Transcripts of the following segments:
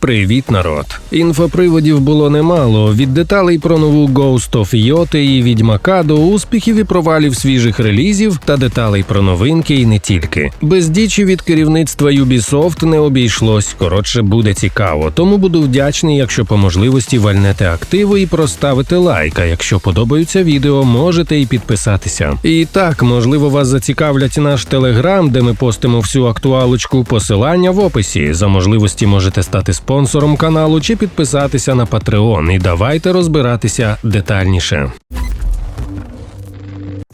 Привіт, народ! Інфоприводів було немало. Від деталей про нову Ghost of Yote і Відьмака до успіхів і провалів свіжих релізів та деталей про новинки і не тільки. Без дічі від керівництва Ubisoft не обійшлось. Коротше, буде цікаво. Тому буду вдячний, якщо по можливості вальнете активу і проставите лайк. А якщо подобаються відео, можете і підписатися. І так, можливо, вас зацікавлять наш телеграм, де ми постимо всю актуалочку. Посилання в описі. За можливості можете стати спонсором каналу чи підписатися на Patreon. І давайте розбиратися детальніше.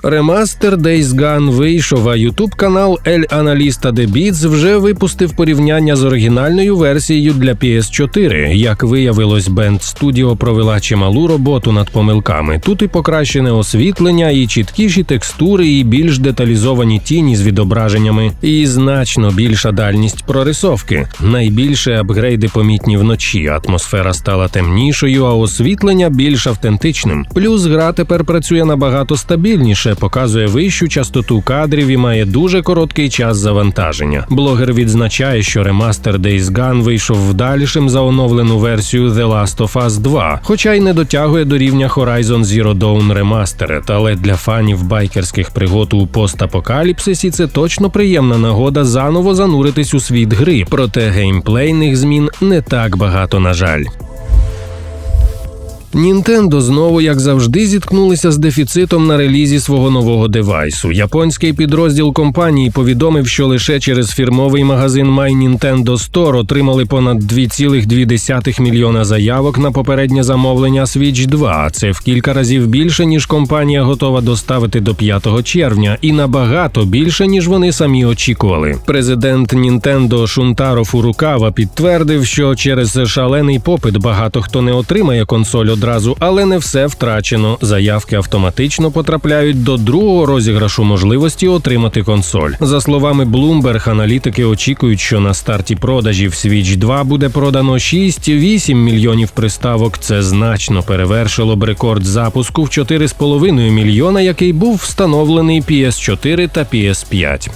Ремастер Days Gone вийшов, а ютуб канал Analista The Beats вже випустив порівняння з оригінальною версією для PS4. Як виявилось, Band Studio провела чималу роботу над помилками. Тут і покращене освітлення, і чіткіші текстури, і більш деталізовані тіні з відображеннями, і значно більша дальність прорисовки. Найбільше апгрейди помітні вночі. Атмосфера стала темнішою, а освітлення більш автентичним. Плюс гра тепер працює набагато стабільніше показує вищу частоту кадрів і має дуже короткий час завантаження. Блогер відзначає, що ремастер Days Gone вийшов вдалішим за оновлену версію The Last of Us 2, хоча й не дотягує до рівня Horizon Zero Dawn Remastered, але для фанів байкерських пригод у постапокаліпсисі це точно приємна нагода заново зануритись у світ гри, проте геймплейних змін не так багато, на жаль. Нінтендо знову, як завжди, зіткнулися з дефіцитом на релізі свого нового девайсу. Японський підрозділ компанії повідомив, що лише через фірмовий магазин My Nintendo Store отримали понад 2,2 мільйона заявок на попереднє замовлення Switch 2. Це в кілька разів більше ніж компанія готова доставити до 5 червня, і набагато більше ніж вони самі очікували. Президент Нінтендо Шунтаро Фурукава підтвердив, що через шалений попит багато хто не отримає консоль одразу, але не все втрачено. Заявки автоматично потрапляють до другого розіграшу можливості отримати консоль. За словами Bloomberg, аналітики очікують, що на старті продажів Switch 2 буде продано 6-8 мільйонів приставок. Це значно перевершило б рекорд запуску в 4,5 мільйона, який був встановлений PS4 та PS5.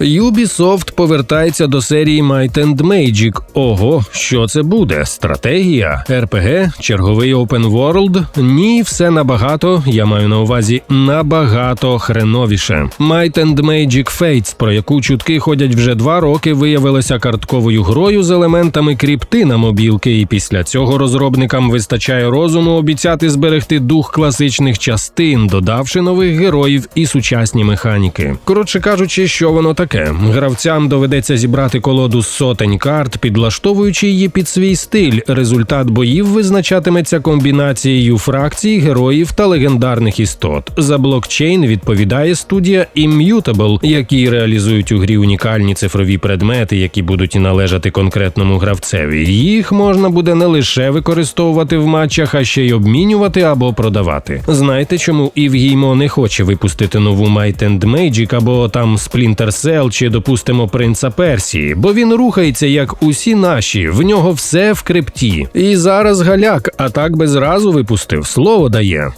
Ubisoft повертається до серії Might and Magic. Ого, що це буде? Стратегія, РПГ, черговий Open World? Ні, все набагато. Я маю на увазі набагато хреновіше. Might and Magic Fates, про яку чутки ходять вже два роки, виявилася картковою грою з елементами кріпти на мобілки, і після цього розробникам вистачає розуму обіцяти зберегти дух класичних частин, додавши нових героїв і сучасні механіки. Коротше кажучи, що воно таке таке. Гравцям доведеться зібрати колоду сотень карт, підлаштовуючи її під свій стиль. Результат боїв визначатиметься комбінацією фракцій, героїв та легендарних істот. За блокчейн відповідає студія Immutable, які реалізують у грі унікальні цифрові предмети, які будуть належати конкретному гравцеві. Їх можна буде не лише використовувати в матчах, а ще й обмінювати або продавати. Знаєте, чому Івгіймо не хоче випустити нову Might and Magic або там Splinter Cell, Морел чи, допустимо, принца Персії, бо він рухається як усі наші, в нього все в крипті. І зараз галяк, а так би зразу випустив, слово дає.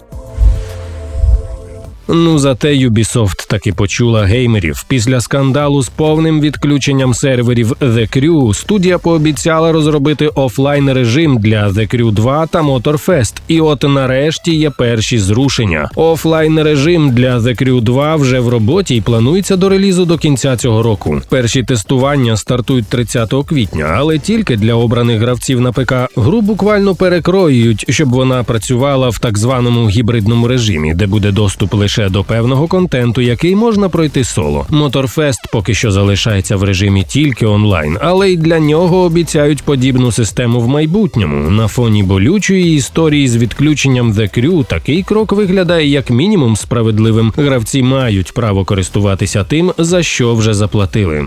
Ну зате Ubisoft таки почула геймерів. Після скандалу з повним відключенням серверів The Crew студія пообіцяла розробити офлайн режим для The Crew 2 та Motorfest. І от нарешті є перші зрушення. Офлайн режим для The Crew 2 вже в роботі і планується до релізу до кінця цього року. Перші тестування стартують 30 квітня, але тільки для обраних гравців на ПК гру буквально перекроюють, щоб вона працювала в так званому гібридному режимі, де буде доступ лише лише до певного контенту, який можна пройти соло. Моторфест поки що залишається в режимі тільки онлайн, але й для нього обіцяють подібну систему в майбутньому. На фоні болючої історії з відключенням The Crew такий крок виглядає як мінімум справедливим. Гравці мають право користуватися тим, за що вже заплатили.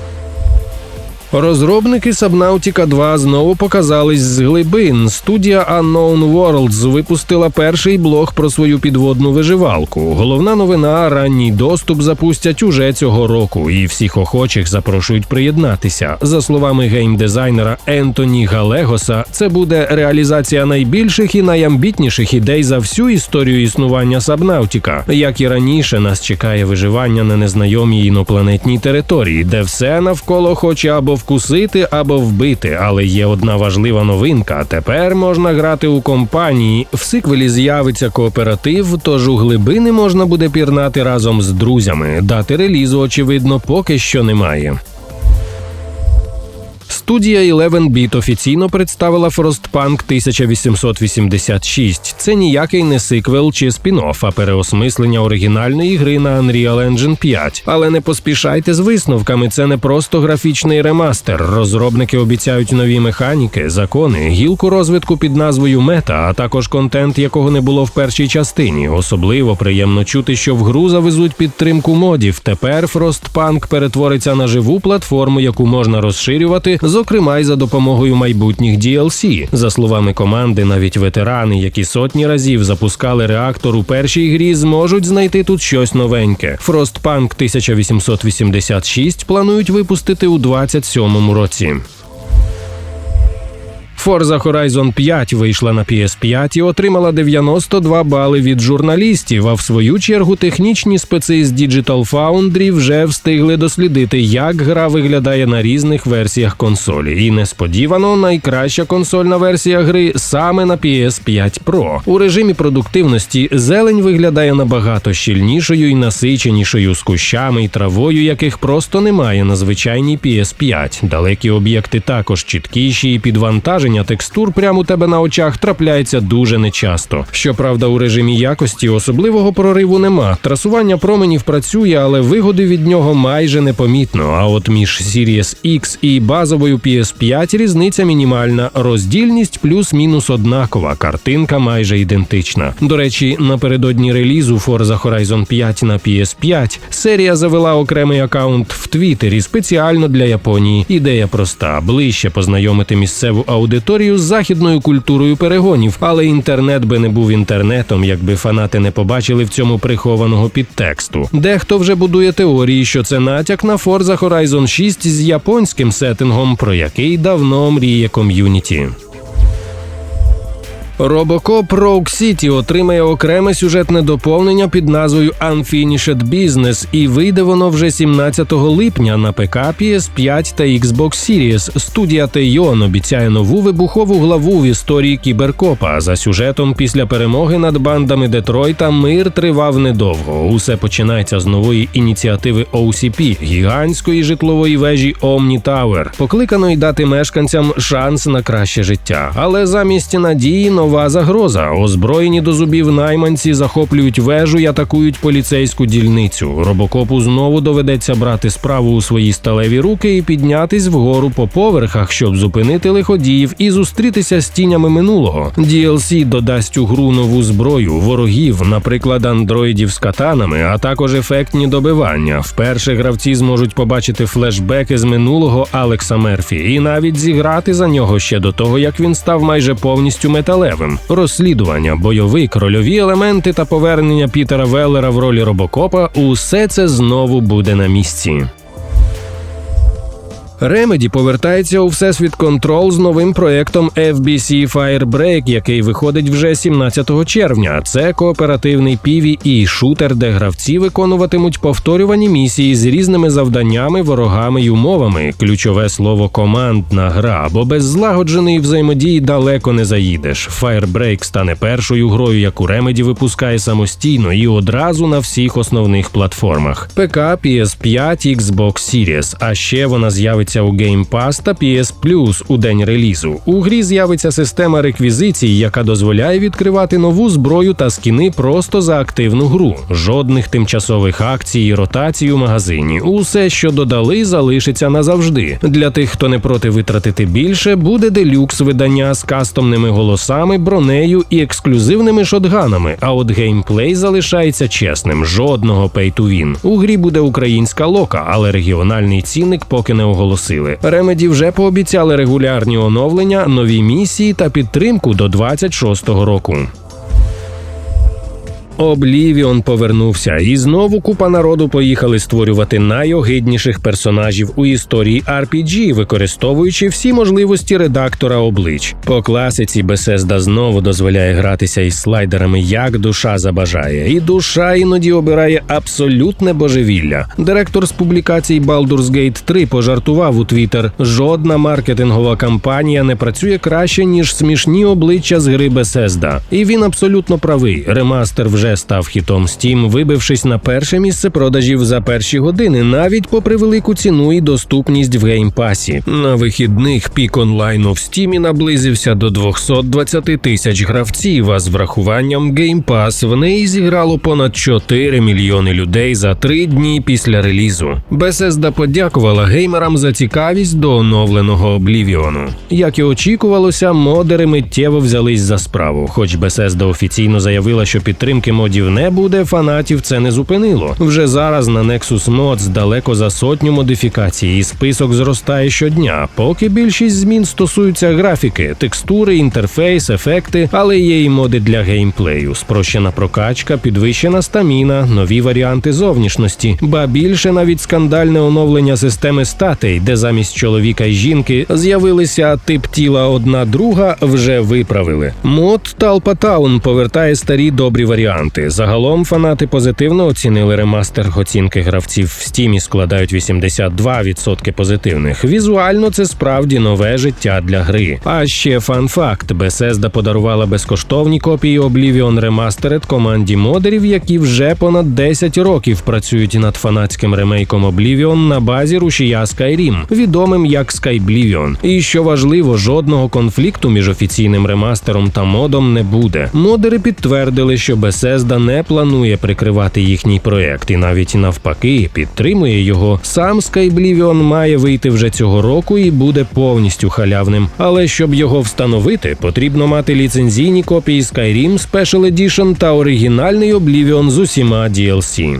Розробники Subnautica 2 знову показались з глибин. Студія Unknown Worlds випустила перший блог про свою підводну виживалку. Головна новина ранній доступ запустять уже цього року, і всіх охочих запрошують приєднатися. За словами геймдизайнера Ентоні Галегоса, це буде реалізація найбільших і найамбітніших ідей за всю історію існування Subnautica. Як і раніше, нас чекає виживання на незнайомій інопланетній території, де все навколо хоче або вкусити або вбити. Але є одна важлива новинка. Тепер можна грати у компанії. В сиквелі з'явиться кооператив, тож у глибини можна буде пірнати разом з друзями. Дати релізу, очевидно, поки що немає. Студія 11-Bit офіційно представила Frostpunk 1886. Це ніякий не сиквел чи спін-офф, а переосмислення оригінальної гри на Unreal Engine 5. Але не поспішайте з висновками. Це не просто графічний ремастер. Розробники обіцяють нові механіки, закони, гілку розвитку під назвою Мета, а також контент, якого не було в першій частині. Особливо приємно чути, що в гру завезуть підтримку модів. Тепер Frostpunk перетвориться на живу платформу, яку можна розширювати зокрема й за допомогою майбутніх DLC. За словами команди, навіть ветерани, які сотні разів запускали реактор у першій грі, зможуть знайти тут щось новеньке. Frostpunk 1886 планують випустити у 27-му році. Forza Horizon 5 вийшла на PS5 і отримала 92 бали від журналістів. А в свою чергу технічні спеці з Digital Foundry вже встигли дослідити, як гра виглядає на різних версіях консолі. І несподівано найкраща консольна версія гри саме на PS5 Pro. У режимі продуктивності зелень виглядає набагато щільнішою і насиченішою з кущами і травою, яких просто немає на звичайній PS5. Далекі об'єкти також чіткіші і підвантажені зображення текстур прямо у тебе на очах трапляється дуже нечасто. Щоправда, у режимі якості особливого прориву нема. Трасування променів працює, але вигоди від нього майже непомітно. А от між Series X і базовою PS5 різниця мінімальна. Роздільність плюс-мінус однакова. Картинка майже ідентична. До речі, напередодні релізу Forza Horizon 5 на PS5 серія завела окремий акаунт в Твіттері спеціально для Японії. Ідея проста: ближче познайомити місцеву аудиторію аудиторію з західною культурою перегонів, але інтернет би не був інтернетом, якби фанати не побачили в цьому прихованого підтексту. Дехто вже будує теорії, що це натяк на Forza Horizon 6 з японським сеттингом, про який давно мріє ком'юніті. Robocop Rogue City отримає окреме сюжетне доповнення під назвою Unfinished Business і вийде воно вже 17 липня на ПК, PS5 та Xbox Series. Студія Тейон обіцяє нову вибухову главу в історії кіберкопа. За сюжетом після перемоги над бандами Детройта мир тривав недовго. Усе починається з нової ініціативи OCP – гігантської житлової вежі Omni Tower, покликаної дати мешканцям шанс на краще життя. Але замість надії нова нова загроза. Озброєні до зубів найманці захоплюють вежу і атакують поліцейську дільницю. Робокопу знову доведеться брати справу у свої сталеві руки і піднятись вгору по поверхах, щоб зупинити лиходіїв і зустрітися з тінями минулого. DLC додасть у гру нову зброю, ворогів, наприклад, андроїдів з катанами, а також ефектні добивання. Вперше гравці зможуть побачити флешбеки з минулого Алекса Мерфі і навіть зіграти за нього ще до того, як він став майже повністю металевим цікавим: розслідування, бойовик, крольові елементи та повернення Пітера Веллера в ролі робокопа усе це знову буде на місці. Remedy повертається у Всесвіт Control з новим проектом FBC Firebreak, який виходить вже 17 червня. Це кооперативний PvE шутер, де гравці виконуватимуть повторювані місії з різними завданнями, ворогами й умовами. Ключове слово командна гра, бо без злагодженої взаємодії далеко не заїдеш. Firebreak стане першою грою, яку Remedy випускає самостійно і одразу на всіх основних платформах: ПК, PS5, Xbox Series. А ще вона з'явиться у Game Pass та PS Plus у день релізу. У грі з'явиться система реквізицій, яка дозволяє відкривати нову зброю та скіни просто за активну гру. Жодних тимчасових акцій і ротацій у магазині. Усе, що додали, залишиться назавжди. Для тих, хто не проти витратити більше, буде делюкс видання з кастомними голосами, бронею і ексклюзивними шотганами. А от геймплей залишається чесним. Жодного pay to win. У грі буде українська лока, але регіональний цінник поки не оголосили. Ремеді вже пообіцяли регулярні оновлення, нові місії та підтримку до 26-го року. Облівіон повернувся, і знову купа народу поїхали створювати найогидніших персонажів у історії RPG, використовуючи всі можливості редактора облич. По класиці Bethesda знову дозволяє гратися із слайдерами, як душа забажає, і душа іноді обирає абсолютне божевілля. Директор з публікацій Baldur's Gate 3 пожартував у Twitter, жодна маркетингова кампанія не працює краще ніж смішні обличчя з гри Bethesda. І він абсолютно правий. Ремастер вже став хітом Steam, вибившись на перше місце продажів за перші години, навіть попри велику ціну і доступність в геймпасі. На вихідних пік онлайну в Steam наблизився до 220 тисяч гравців. А з врахуванням Game Pass в неї зіграло понад 4 мільйони людей за три дні після релізу. Bethesda подякувала геймерам за цікавість до оновленого Oblivion. Як і очікувалося, модери миттєво взялись за справу. Хоч Bethesda офіційно заявила, що підтримки модів не буде, фанатів це не зупинило. Вже зараз на Nexus Mods далеко за сотню модифікацій, і список зростає щодня. Поки більшість змін стосуються графіки, текстури, інтерфейс, ефекти, але є і моди для геймплею, спрощена прокачка, підвищена стаміна, нові варіанти зовнішності, ба більше навіть скандальне оновлення системи статей, де замість чоловіка й жінки з'явилися тип тіла одна друга, вже виправили. Мод Талпа Таун повертає старі добрі варіанти. Загалом фанати позитивно оцінили ремастер. Оцінки гравців в стімі складають 82% позитивних. Візуально це справді нове життя для гри. А ще фан факт: Bethesda подарувала безкоштовні копії Oblivion Remastered команді модерів, які вже понад 10 років працюють над фанатським ремейком Oblivion на базі рушія Skyrim, відомим як Skyblivion. І що важливо, жодного конфлікту між офіційним ремастером та модом не буде. Модери підтвердили, що Bethesda не планує прикривати їхній проект, і навіть навпаки підтримує його. Сам Skyblivion має вийти вже цього року і буде повністю халявним. Але щоб його встановити, потрібно мати ліцензійні копії Skyrim Special Edition та оригінальний Oblivion з усіма DLC.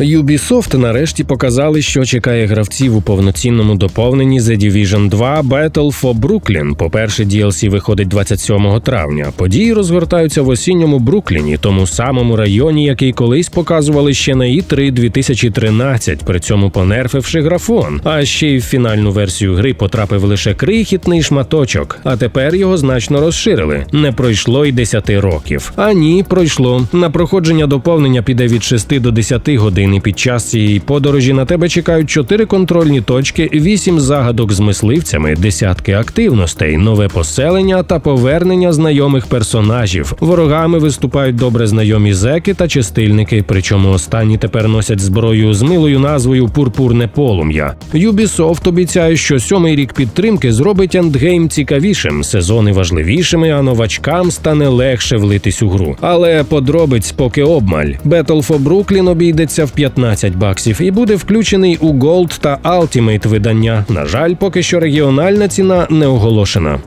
Ubisoft нарешті показали, що чекає гравців у повноцінному доповненні The Division 2 Battle for Brooklyn. По-перше, DLC виходить 27 травня. Події розгортаються в осінньому Брукліні, тому самому районі, який колись показували ще на E3 2013, при цьому понерфивши графон. А ще й в фінальну версію гри потрапив лише крихітний шматочок, а тепер його значно розширили. Не пройшло й 10 років. А ні, пройшло. На проходження доповнення піде від 6 до 10 годин. І під час цієї подорожі на тебе чекають чотири контрольні точки, вісім загадок з мисливцями, десятки активностей, нове поселення та повернення знайомих персонажів. Ворогами виступають добре знайомі зеки та чистильники. Причому останні тепер носять зброю з милою назвою Пурпурне полум'я. Ubisoft обіцяє, що сьомий рік підтримки зробить ендгейм цікавішим, сезони важливішими, а новачкам стане легше влитись у гру. Але подробиць поки обмаль. Battle for Brooklyn обійдеться в 15 баксів і буде включений у Gold та Ultimate видання. На жаль, поки що регіональна ціна не оголошена.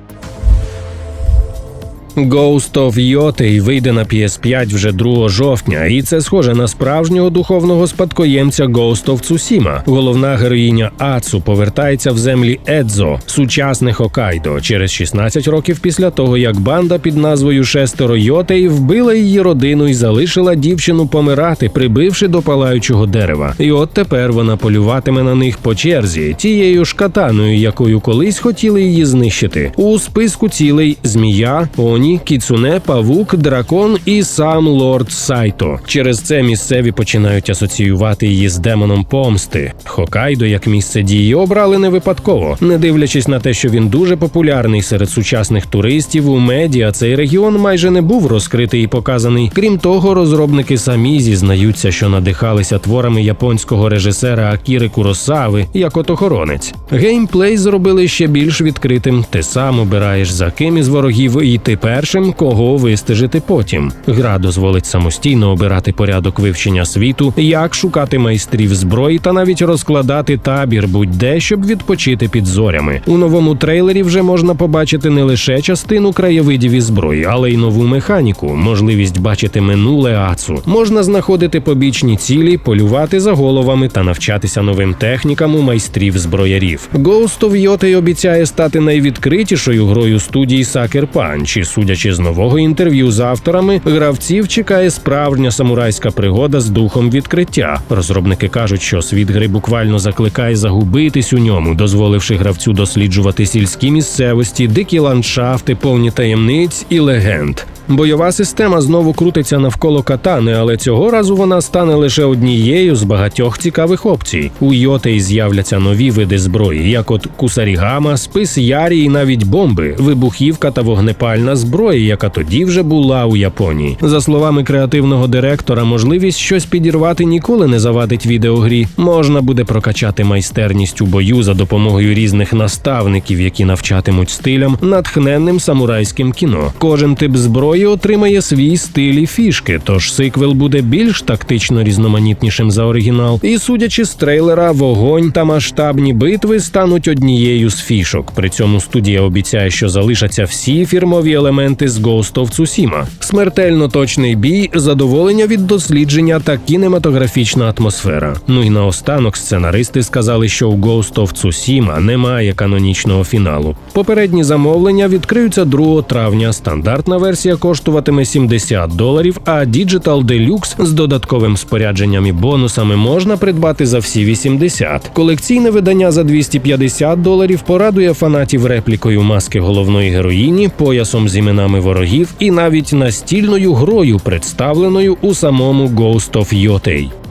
Ghost of Yotei вийде на PS5 вже 2 жовтня, і це схоже на справжнього духовного спадкоємця Ghost of Tsushima. Головна героїня Ацу повертається в землі Едзо, сучасне Хокайдо, через 16 років після того, як банда під назвою Шестеро Йотей вбила її родину і залишила дівчину помирати, прибивши до палаючого дерева. І от тепер вона полюватиме на них по черзі, тією ж катаною, якою колись хотіли її знищити. У списку цілей змія, Оні, Кіцуне, Павук, Дракон і сам лорд Сайто. Через це місцеві починають асоціювати її з демоном помсти. Хокайдо як місце дії обрали не випадково, не дивлячись на те, що він дуже популярний серед сучасних туристів у медіа. Цей регіон майже не був розкритий і показаний. Крім того, розробники самі зізнаються, що надихалися творами японського режисера Акіри Куросави як от охоронець. Геймплей зробили ще більш відкритим. Ти сам обираєш за ким із ворогів йти першим, кого вистежити потім. Гра дозволить самостійно обирати порядок вивчення світу, як шукати майстрів зброї та навіть розкладати табір будь-де, щоб відпочити під зорями. У новому трейлері вже можна побачити не лише частину краєвидів і зброї, але й нову механіку, можливість бачити минуле ацу. Можна знаходити побічні цілі, полювати за головами та навчатися новим технікам у майстрів зброярів. Ghost of Yotei обіцяє стати найвідкритішою грою студії Sucker Punch. І судячи з нового інтерв'ю з авторами, гравців чекає справжня самурайська пригода з духом відкриття. Розробники кажуть, що світ гри буквально закликає загубитись у ньому, дозволивши гравцю досліджувати сільські місцевості, дикі ландшафти, повні таємниць і легенд. Бойова система знову крутиться навколо катани, але цього разу вона стане лише однією з багатьох цікавих опцій. У Йотей з'являться нові види зброї, як от кусарігама, спис ярі і навіть бомби, вибухівка та вогнепальна зброя, яка тоді вже була у Японії. За словами креативного директора, можливість щось підірвати ніколи не завадить відеогрі. Можна буде прокачати майстерність у бою за допомогою різних наставників, які навчатимуть стилям, натхненним самурайським кіно. Кожен тип зброї отримає свій стиль і фішки, тож сиквел буде більш тактично різноманітнішим за оригінал. І судячи з трейлера, вогонь та масштабні битви стануть однією з фішок. При цьому студія обіцяє, що залишаться всі фірмові елементи з Ghost of Tsushima. смертельно точний бій, задоволення від дослідження та кінематографічна атмосфера. Ну і наостанок сценаристи сказали, що у Ghost of Tsushima немає канонічного фіналу. Попередні замовлення відкриються 2 травня. Стандартна версія коштуватиме 70 доларів, а Digital Deluxe з додатковим спорядженням і бонусами можна придбати за всі 80. Колекційне видання за 250 доларів порадує фанатів реплікою маски головної героїні, поясом з іменами ворогів і навіть настільною грою, представленою у самому Ghost of Yotei.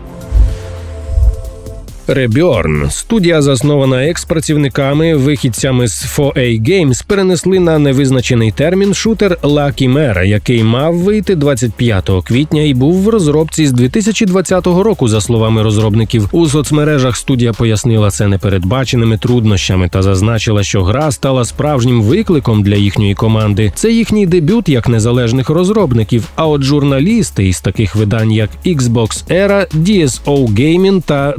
Reborn. студія, заснована екс-працівниками, вихідцями з 4A Games, перенесли на невизначений термін шутер La Chimera, який мав вийти 25 квітня і був в розробці з 2020 року, за словами розробників. У соцмережах студія пояснила це непередбаченими труднощами та зазначила, що гра стала справжнім викликом для їхньої команди. Це їхній дебют як незалежних розробників. А от журналісти із таких видань, як Xbox Era, DSO Gaming та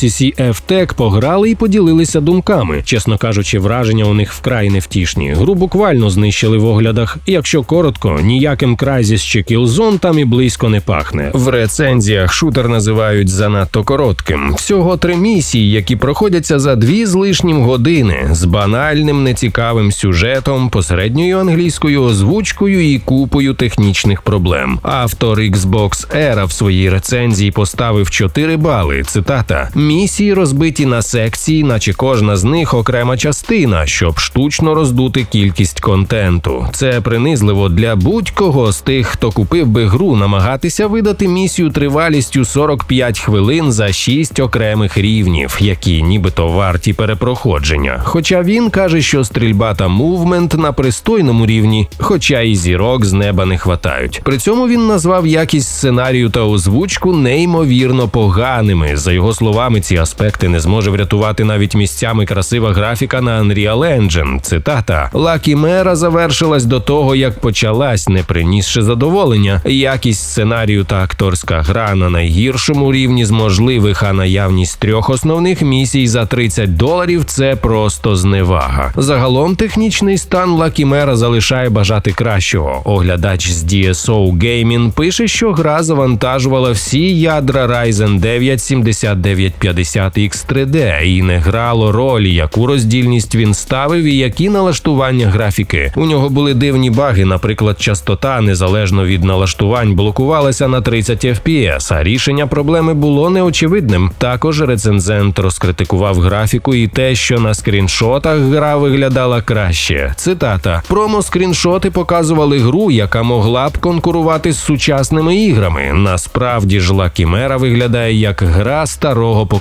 WCC F-Tech пограли і поділилися думками. Чесно кажучи, враження у них вкрай невтішні. Гру буквально знищили в оглядах. Якщо коротко, ніяким Crysis чи Killzone там і близько не пахне. В рецензіях шутер називають занадто коротким. Всього три місії, які проходяться за дві з лишнім години, з банальним нецікавим сюжетом, посередньою англійською озвучкою і купою технічних проблем. Автор Xbox Era в своїй рецензії поставив 4 бали. Цитата: Місії розбиті на секції, наче кожна з них окрема частина, щоб штучно роздути кількість контенту. Це принизливо для будь-кого з тих, хто купив би гру, намагатися видати місію тривалістю 45 хвилин за 6 окремих рівнів, які нібито варті перепроходження. Хоча він каже, що стрільба та мувмент на пристойному рівні, хоча і зірок з неба не хватають. При цьому він назвав якість сценарію та озвучку неймовірно поганими. За його словами, ці аспекти не зможе врятувати навіть місцями красива графіка на Unreal Engine. Цитата Лакі Мера завершилась до того, як почалась, не принісши задоволення. Якість сценарію та акторська гра на найгіршому рівні з можливих, а наявність трьох основних місій за 30 доларів це просто зневага. Загалом технічний стан Лакі Мера залишає бажати кращого. Оглядач з DSO Gaming пише, що гра завантажувала всі ядра Ryzen 9 7950X 3D і не грало ролі, яку роздільність він ставив і які налаштування графіки. У нього були дивні баги, наприклад, частота незалежно від налаштувань блокувалася на 30 FPS, а рішення проблеми було неочевидним. Також рецензент розкритикував графіку і те, що на скріншотах гра виглядала краще. Цитата: промо скріншоти показували гру, яка могла б конкурувати з сучасними іграми. Насправді ж Лакімера виглядає як гра старого покоління.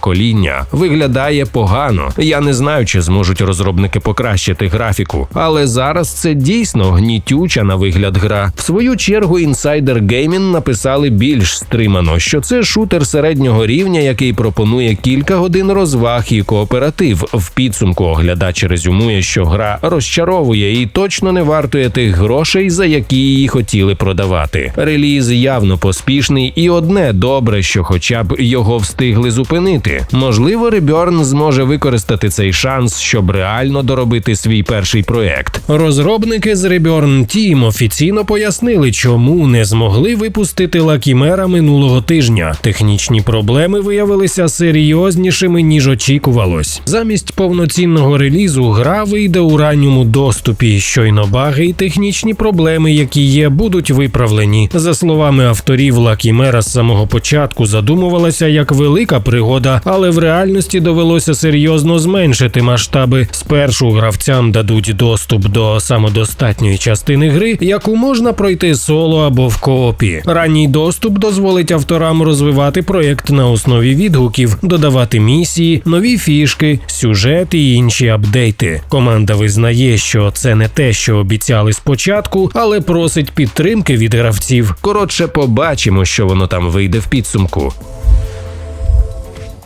Виглядає погано. Я не знаю, чи зможуть розробники покращити графіку, але зараз це дійсно гнітюча на вигляд гра. В свою чергу Insider Gaming написали більш стримано, що це шутер середнього рівня, який пропонує кілька годин розваг і кооператив. В підсумку оглядач резюмує, що гра розчаровує і точно не вартує тих грошей, за які її хотіли продавати. Реліз явно поспішний, і одне добре, що хоча б його встигли зупинити. Можливо, Rebirn зможе використати цей шанс, щоб реально доробити свій перший проект. Розробники з Reborn Team офіційно пояснили, чому не змогли випустити Лакімера минулого тижня. Технічні проблеми виявилися серйознішими ніж очікувалось. Замість повноцінного релізу гра вийде у ранньому доступі. Щойно баги і технічні проблеми, які є, будуть виправлені. За словами авторів, Лакімера з самого початку задумувалася як велика пригода, але в реальності довелося серйозно зменшити масштаби. Спершу гравцям дадуть доступ до самодостатньої частини гри, яку можна пройти соло або в коопі. Ранній доступ дозволить авторам розвивати проєкт на основі відгуків, додавати місії, нові фішки, сюжет і інші апдейти. Команда визнає, що це не те, що обіцяли спочатку, але просить підтримки від гравців. Коротше, побачимо, що воно там вийде в підсумку.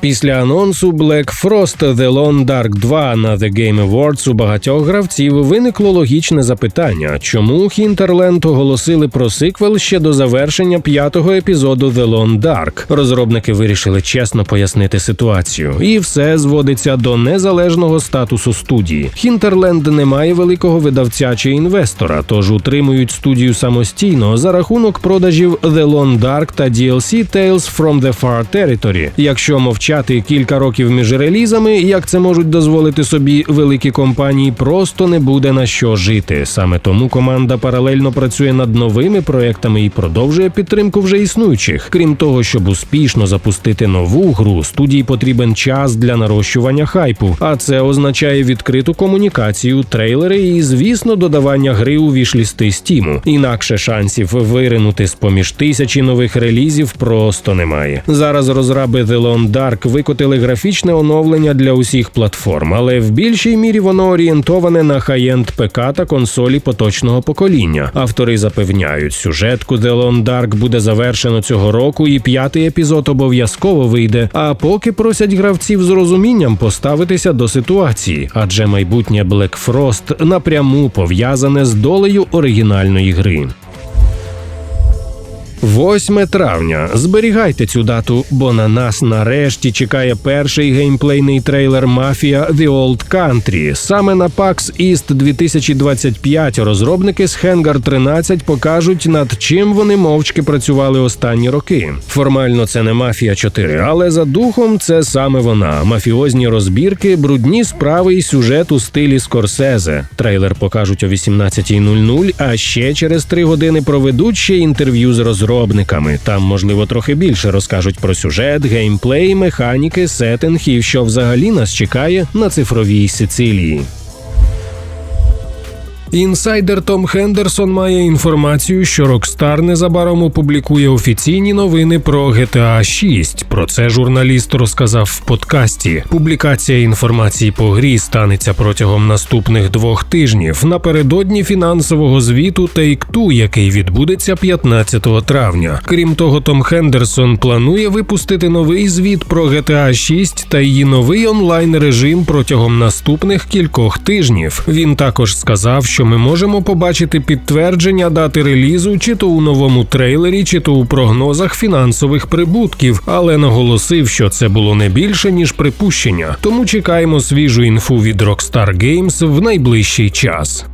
Після анонсу Black Frost The Lone Dark 2 на The Game Awards у багатьох гравців виникло логічне запитання, чому Hinterland оголосили про сиквел ще до завершення п'ятого епізоду The Lone Dark. Розробники вирішили чесно пояснити ситуацію, і все зводиться до незалежного статусу студії. Hinterland не має великого видавця чи інвестора, тож утримують студію самостійно за рахунок продажів The Lone Dark та DLC Tales from the Far Territory. Якщо мовчати кілька років між релізами, як це можуть дозволити собі великі компанії, просто не буде на що жити. Саме тому команда паралельно працює над новими проектами і продовжує підтримку вже існуючих. Крім того, щоб успішно запустити нову гру, студії потрібен час для нарощування хайпу, а це означає відкриту комунікацію, трейлери і, звісно, додавання гри у вішлісти Стіму. Інакше шансів виринути з поміж тисячі нових релізів просто немає. Зараз розраби The Lone Dark викотили графічне оновлення для усіх платформ, але в більшій мірі воно орієнтоване на хай-енд ПК та консолі поточного покоління. Автори запевняють, сюжетку The Lone Dark буде завершено цього року, і п'ятий епізод обов'язково вийде. А поки просять гравців з розумінням поставитися до ситуації, адже майбутнє Black Frost напряму пов'язане з долею оригінальної гри. 8 травня. Зберігайте цю дату, бо на нас нарешті чекає перший геймплейний трейлер Мафія The Old Country. Саме на PAX East 2025 розробники з Hangar 13 покажуть, над чим вони мовчки працювали останні роки. Формально це не Мафія 4, але за духом це саме вона. Мафіозні розбірки, брудні справи і сюжет у стилі Скорсезе. Трейлер покажуть о 18.00, а ще через три години проведуть ще інтерв'ю з розробниками розробниками. Там, можливо, трохи більше розкажуть про сюжет, геймплей, механіки, сеттинг і що взагалі нас чекає на цифровій Сицилії. Інсайдер Том Хендерсон має інформацію, що Rockstar незабаром опублікує офіційні новини про GTA 6. Про це журналіст розказав в подкасті. Публікація інформації по грі станеться протягом наступних двох тижнів напередодні фінансового звіту Take-Two, який відбудеться 15 травня. Крім того, Том Хендерсон планує випустити новий звіт про GTA 6 та її новий онлайн режим протягом наступних кількох тижнів. Він також сказав, що ми можемо побачити підтвердження дати релізу чи то у новому трейлері, чи то у прогнозах фінансових прибутків, але наголосив, що це було не більше ніж припущення. Тому чекаємо свіжу інфу від Rockstar Games в найближчий час.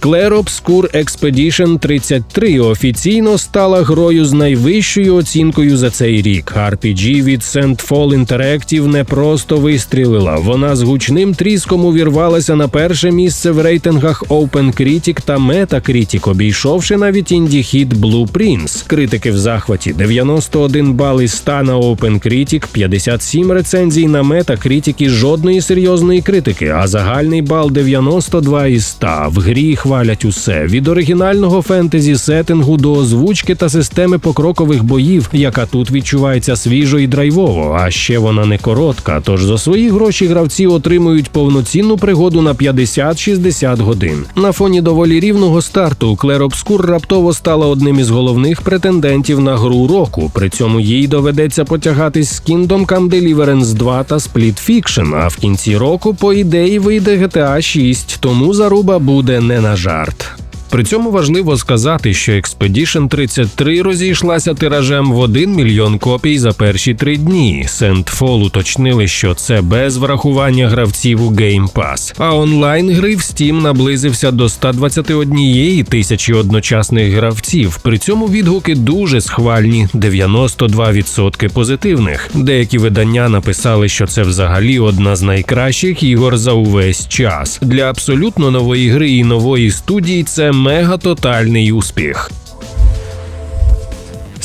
Clair Obscure Expedition 33 офіційно стала грою з найвищою оцінкою за цей рік. RPG від Sandfall Interactive не просто вистрілила, вона з гучним тріском увірвалася на перше місце в рейтингах OpenCritic та Metacritic, обійшовши навіть інді-хіт Blue Prince. Критики в захваті 91 бал із 100 на OpenCritic, 57 рецензій на Metacritic і жодної серйозної критики, а загальний бал 92 із 100. В грі хвалять усе від оригінального фентезі сеттингу до озвучки та системи покрокових боїв, яка тут відчувається свіжо і драйвово. А ще вона не коротка. Тож за свої гроші гравці отримують повноцінну пригоду на 50-60 годин. На фоні доволі рівного старту Клер Обскур раптово стала одним із головних претендентів на гру року. При цьому їй доведеться потягатись з Kingdom Come Deliverance 2 та Split Fiction, А в кінці року, по ідеї, вийде GTA 6, тому заруба буде не на жарт. При цьому важливо сказати, що Expedition 33 розійшлася тиражем в 1 мільйон копій за перші три дні. Sandfall уточнили, що це без врахування гравців у Game Pass. А онлайн гри в Steam наблизився до 121 тисячі одночасних гравців. При цьому відгуки дуже схвальні 92% позитивних. Деякі видання написали, що це взагалі одна з найкращих ігор за увесь час. Для абсолютно нової гри і нової студії це мега-тотальний успіх.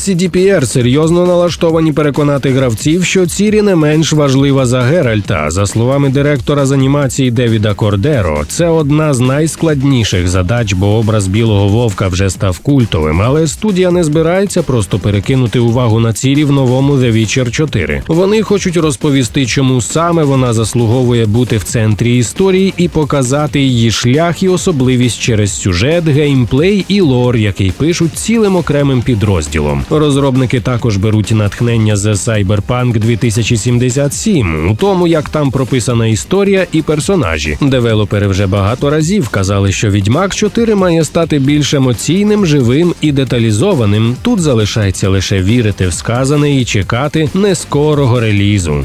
CDPR серйозно налаштовані переконати гравців, що Цірі не менш важлива за Геральта. За словами директора з анімації Девіда Кордеро, це одна з найскладніших задач, бо образ білого вовка вже став культовим. Але студія не збирається просто перекинути увагу на Цірі в новому The Witcher 4. Вони хочуть розповісти, чому саме вона заслуговує бути в центрі історії і показати її шлях і особливість через сюжет, геймплей і лор, який пишуть цілим окремим підрозділом. Розробники також беруть натхнення з Cyberpunk 2077 у тому, як там прописана історія і персонажі. Девелопери вже багато разів казали, що Відьмак 4 має стати більш емоційним, живим і деталізованим. Тут залишається лише вірити в сказане і чекати нескорого релізу.